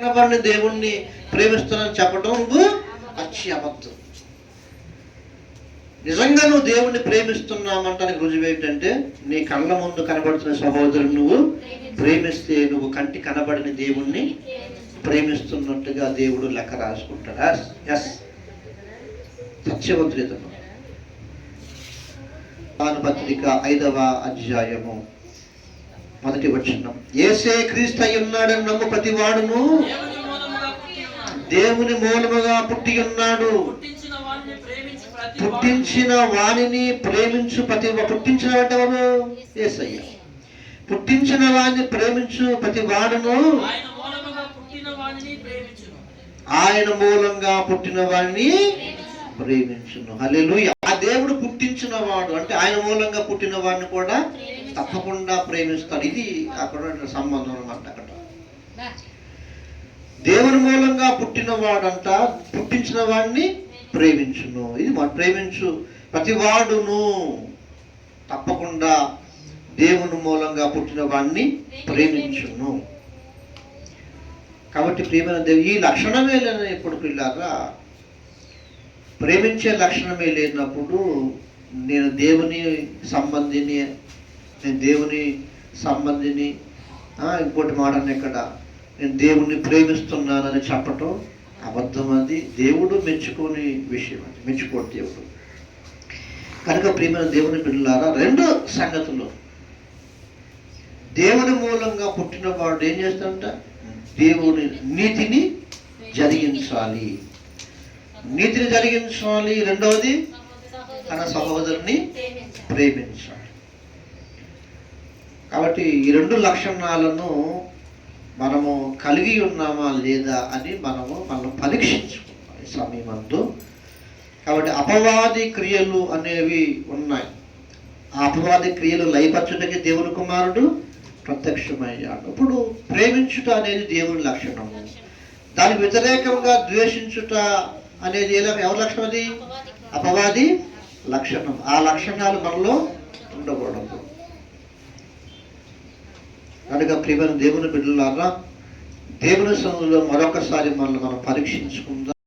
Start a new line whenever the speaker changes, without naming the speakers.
కనబడిన దేవుణ్ణి ప్రేమిస్తున్నాను చెప్పడం నువ్వు అచ్చి అబద్ధం నిజంగా నువ్వు దేవుణ్ణి ప్రేమిస్తున్నామంటానికి రుజువు ఏంటంటే నీ కళ్ళ ముందు కనబడుతున్న సహోదరుని నువ్వు ప్రేమిస్తే నువ్వు కంటి కనబడిన దేవుణ్ణి ప్రేమిస్తున్నట్టుగా దేవుడు లెక్క రాసుకుంటాడు? ఎస్ సత్యవంతుడితను పత్రిక ఐదవ అధ్యాయము. మొదటి వచ్చిన ఏసే క్రీస్తు అయి ఉన్నాడని నమ్ము ప్రతి వాడును
దేవుని మూలముగా పుట్టి ఉన్నాడు. పుట్టించిన వారిని ప్రేమించి ప్రతి
పుట్టించిన వాణిని ప్రేమించు ప్రతి పుట్టించిన వాడు ఎవరు? ఏసయ్య పుట్టించిన వాడిని ప్రేమించు ప్రతి వాడును
వాడు ఆయన
మూలంగా పుట్టిన వాడిని ప్రేమించును. ఆ దేవుడు పుట్టించిన వాడు అంటే ఆయన మూలంగా పుట్టిన వాడిని కూడా తప్పకుండా ప్రేమిస్తాడు. ఇది అక్కడ సంబంధం అన్నమాట అక్కడ. దేవుని మూలంగా పుట్టినవాడంట పుట్టించిన వాడిని ప్రేమించును. ఇది మా ప్రేమించు ప్రతి వాడును తప్పకుండా దేవుని మూలంగా పుట్టిన వాడిని ప్రేమించును. కాబట్టి ప్రేమ దేవు ఈ లక్షణమే లేని ఎప్పుడు పిల్లారా ప్రేమించే లక్షణమే లేనప్పుడు నేను దేవుని సంబంధిని నేను దేవుని సంబంధిని ఇంకోటి మాటను ఇక్కడ నేను దేవుణ్ణి ప్రేమిస్తున్నానని చెప్పటం అబద్ధం అది దేవుడు మెచ్చుకోని విషయం అది. మెచ్చుకోడు దేవుడు. కనుక ప్రియమైన దేవుని పిల్లలారా రెండు సంగతులు. దేవుని మూలంగా పుట్టిన వాడు ఏం చేస్తాడంట? దేవుని నీతిని జరిగించాలి. నీతిని జరిగించాలి రెండవది తన సహోదరుని ప్రేమించాలి కాబట్టి ఈ రెండు లక్షణాలను మనము కలిగి ఉన్నామా లేదా అని మనము మనం పరీక్షించుకుంటాం ఈ సమయమందు కాబట్టి అపవాది క్రియలు అనేవి ఉన్నాయి. ఆ అపవాది క్రియలు లయపరచుటకి దేవుని కుమారుడు ప్రత్యక్షమయ్యాడు. ఇప్పుడు ప్రేమించుట అనేది దేవుని లక్షణము. దానికి వ్యతిరేకంగా ద్వేషించుట అనేది ఏ ఎవరి లక్షణం అది? అపవాది లక్షణం. ఆ లక్షణాలు మనలో ఉండకూడదు. కనుక ప్రియమైన దేవుని బిడ్డలారా దేవుని సన్నిధిలో మరొకసారి మనల్ని మనం పరీక్షించుకుందాం.